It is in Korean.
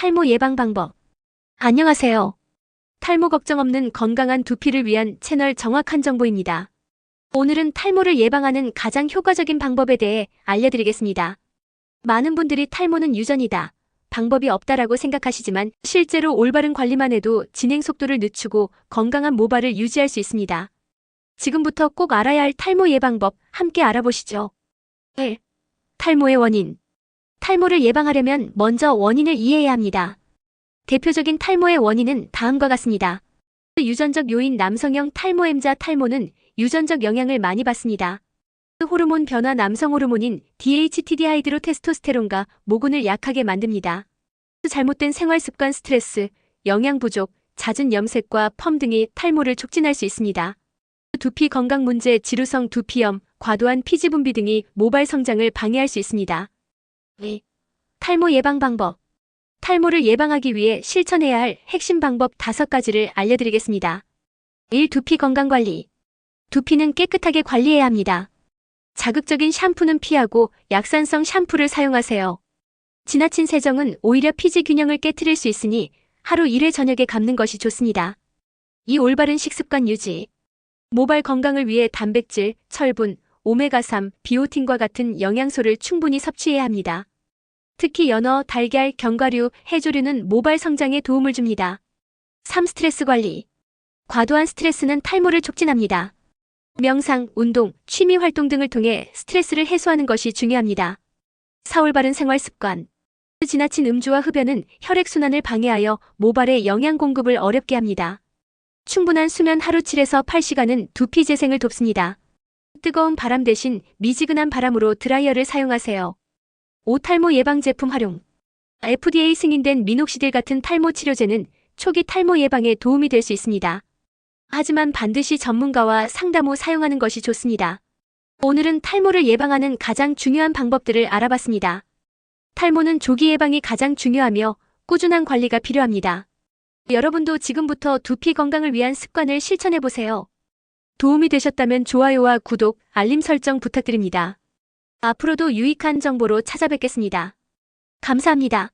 탈모 예방 방법. 안녕하세요. 탈모 걱정 없는 건강한 두피를 위한 채널 정확한 정보입니다. 오늘은 탈모를 예방하는 가장 효과적인 방법에 대해 알려드리겠습니다. 많은 분들이 탈모는 유전이다. 방법이 없다라고 생각하시지만 실제로 올바른 관리만 해도 진행 속도를 늦추고 건강한 모발을 유지할 수 있습니다. 지금부터 꼭 알아야 할 탈모 예방법 함께 알아보시죠. 1. 탈모의 원인. 탈모를 예방하려면 먼저 원인을 이해해야 합니다. 대표적인 탈모의 원인은 다음과 같습니다. 유전적 요인 남성형 탈모엠자 탈모는 유전적 영향을 많이 받습니다. 호르몬 변화 남성 호르몬인 DHT 디하이드로 테스토스테론과 모근을 약하게 만듭니다. 잘못된 생활 습관 스트레스, 영양 부족, 잦은 염색과 펌 등이 탈모를 촉진할 수 있습니다. 두피 건강 문제, 지루성 두피염, 과도한 피지 분비 등이 모발 성장을 방해할 수 있습니다. 2. 탈모 예방 방법. 탈모를 예방하기 위해 실천해야 할 핵심 방법 5가지를 알려드리겠습니다. 1. 두피 건강 관리. 두피는 깨끗하게 관리해야 합니다. 자극적인 샴푸는 피하고 약산성 샴푸를 사용하세요. 지나친 세정은 오히려 피지 균형을 깨뜨릴 수 있으니 하루 1회 저녁에 감는 것이 좋습니다. 이 올바른 식습관 유지. 모발 건강을 위해 단백질, 철분, 오메가3, 비오틴과 같은 영양소를 충분히 섭취해야 합니다. 특히 연어, 달걀, 견과류, 해조류는 모발 성장에 도움을 줍니다. 3. 스트레스 관리. 과도한 스트레스는 탈모를 촉진합니다. 명상, 운동, 취미 활동 등을 통해 스트레스를 해소하는 것이 중요합니다. 4. 올바른 생활 습관. 지나친 음주와 흡연은 혈액순환을 방해하여 모발의 영양 공급을 어렵게 합니다. 충분한 수면 하루 7에서 8시간은 두피 재생을 돕습니다. 뜨거운 바람 대신 미지근한 바람으로 드라이어를 사용하세요. 오탈모 예방 제품 활용. FDA 승인된 미녹시딜 같은 탈모 치료제는 초기 탈모 예방에 도움이 될 수 있습니다. 하지만 반드시 전문가와 상담 후 사용하는 것이 좋습니다. 오늘은 탈모를 예방하는 가장 중요한 방법들을 알아봤습니다. 탈모는 조기 예방이 가장 중요하며 꾸준한 관리가 필요합니다. 여러분도 지금부터 두피 건강을 위한 습관을 실천해 보세요. 도움이 되셨다면 좋아요와 구독, 알림 설정 부탁드립니다. 앞으로도 유익한 정보로 찾아뵙겠습니다. 감사합니다.